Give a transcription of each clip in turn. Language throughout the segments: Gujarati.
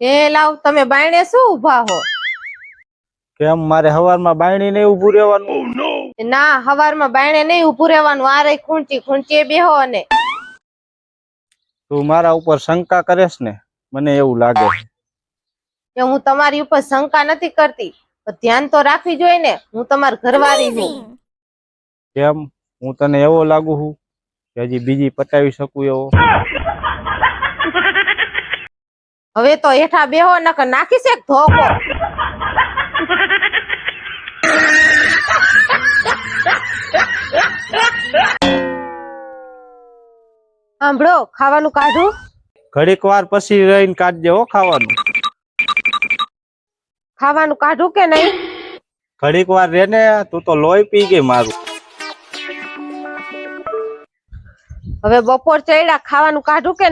એ લાવ તમે બાયણે શું ઊભા હો? કેમ મારે હવારમાં બાયણી નહીં ઊભું રહેવાનું? ના હવારમાં બાયણે નહીં ઊભું રહેવાનું આ રહી ખૂંચી ખૂંચી બેહો અને. તું મારા ઉપર શંકા કરેશ ને મને એવું લાગે. કે હું તમારી ઉપર શંકા નથી કરતી પણ ધ્યાન તો રાખવી જોઈએ ને હું તમાર ઘરવાળી છું. કેમ હું તને એવો લાગુ છું? કે હજી બીજી પટાવી શકું એવો. હવે તો હેઠા બેહો નકર નાખીશ એક ધોકો. સાંભળો ખાવાનું કાઢું? ઘડીક વાર પછી રહીને કાઢજે હો ખાવાનું. ખાવાનું કાઢું કે નહીં? ઘડીક વાર રે ને તું તો લોહી પી ગઈ મારું. હવે બપોર ચડ્યા ખાવાનું કાઢું કે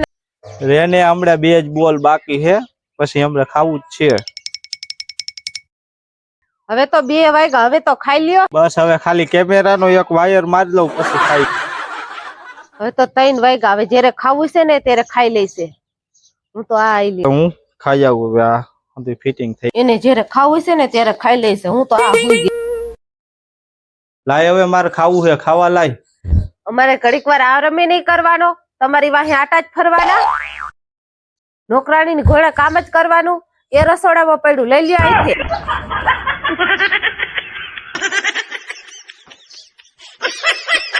રેને ને હમણાં બે જ બોલ બાકી છે પછી હમણાં ખાવું જ છે. હવે તો બે વાગ્યા હવે તો ખાઈ લ્યો. બસ હવે ખાલી કેમેરાનો એક વાયર મારી લઉં પછી ખાઈ. હવે તો ત્રણ વાગ્યા હવે જ્યારે ખાવું છે ને ત્યારે ખાઈ લઈશે હું તો આ લે હું ખાઈ આવું હવે આ બધું ફિટિંગ થઈ. એને જ્યારે ખાવું છે ને ત્યારે ખાઈ લઈશે હું તો આ હુઈ ગઈ. લાય હવે મારે ખાવું છે ખાવા લાય. અમારે ઘડીક વાર આરામે નહીં કરવાનો. તમારી વાહે આટા જ ફરવાના. નોકરાણી ઘોડા કામ જ કરવાનું. એ રસોડામાં પડ્યું. લઈ લ્યો અહીંથી.